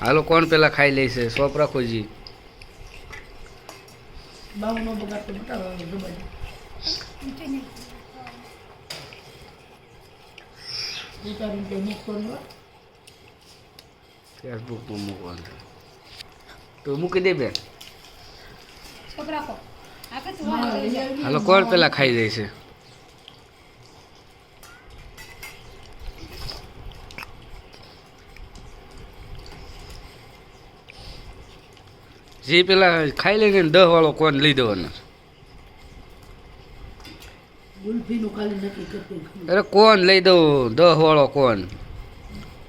હાલો કોણ પેલા ખાઈ લેશે સોપ રાખો જી. ફેસબુકમાં મૂકવાનું તો મૂકી દે બેન. હાલો કોણ પેલા ખાઈ જાય છે? જે પેલા ખાઈ લઈને દહ વાળો કોણ લઈ દેવાનો. અરે કોણ લઈ દઉં દહ વાળો કોણ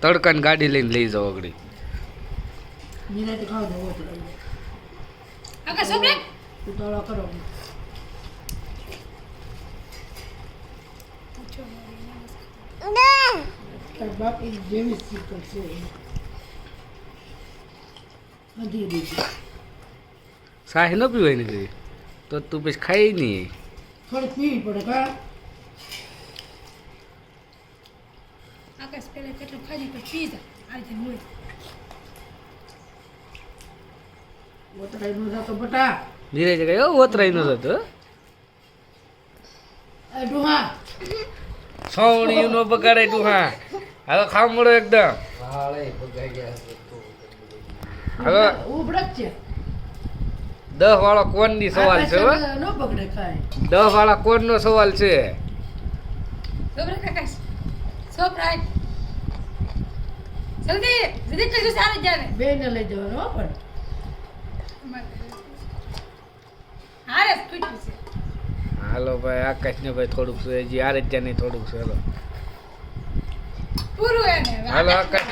તડકાની ગાડી લઈને લઈ જાઓ તાર બાપી જેવી જ શીખર સાહી ન પીવાય ને કઈ તો તું પછી ખાઈ નહીં થોડી પીવી પડે કા? આકાશ પેલા કેટલું ખાજી તો પી જા. આ મોય નો બટા. ધીરે ઓતરાઈ ન એ ડુહા. બગાડે એકદમ. હવે ઉભરત છે. દહ વાળો કોણની સવાલ છે હો? આકાશ નો બગડે કાંઈ. દહ વાળા કોણ નો સવાલ છે. હાલો ભાઈ આકાશ ને ભાઈ થોડુંક છે હજી આરે જ નહીં થોડુંક છે હાલો. પૂરું એને હાલો આકાશ.